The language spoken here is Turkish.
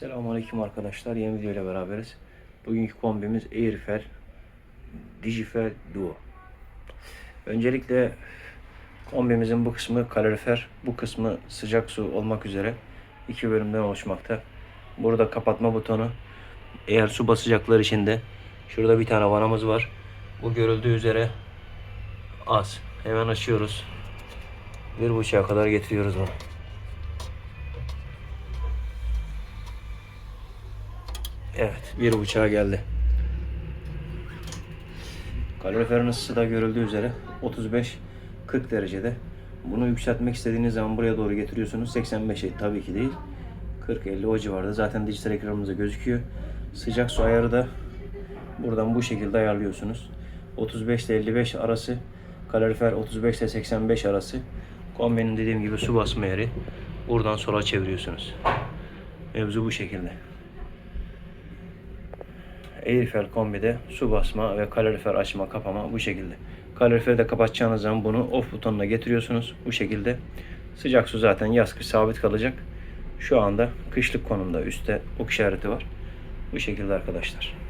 Selamünaleyküm arkadaşlar. Yeni video beraberiz. Bugünkü kombimiz Airfel Digifel Duo. Öncelikle kombimizin bu kısmı kalorifer, bu kısmı sıcak su olmak üzere iki bölümden oluşmakta. Burada kapatma butonu. Eğer su basacaklar için de şurada bir tane vanamız var. Bu görüldüğü üzere az. Hemen açıyoruz. Bir buçuğa kadar getiriyoruz bunu. Evet, bir buçuğa geldi. Kaloriferin ısısı da görüldüğü üzere 35-40 derecede. Bunu yükseltmek istediğiniz zaman buraya doğru getiriyorsunuz. 85'e tabii ki değil. 40-50 o civarda. Zaten dijital ekranımızda gözüküyor. Sıcak su ayarı da buradan bu şekilde ayarlıyorsunuz. 35 ile 55 arası. Kalorifer 35 ile 85 arası. Kombinin dediğim gibi su basma yeri. Buradan sola çeviriyorsunuz. Mevzu bu şekilde. Airfel kombide su basma ve kalorifer açma kapama bu şekilde. Kaloriferi de kapatacağınız zaman bunu off butonuna getiriyorsunuz. Bu şekilde sıcak su zaten yaz kış sabit kalacak. Şu anda kışlık konumda üstte ok işareti var. Bu şekilde arkadaşlar.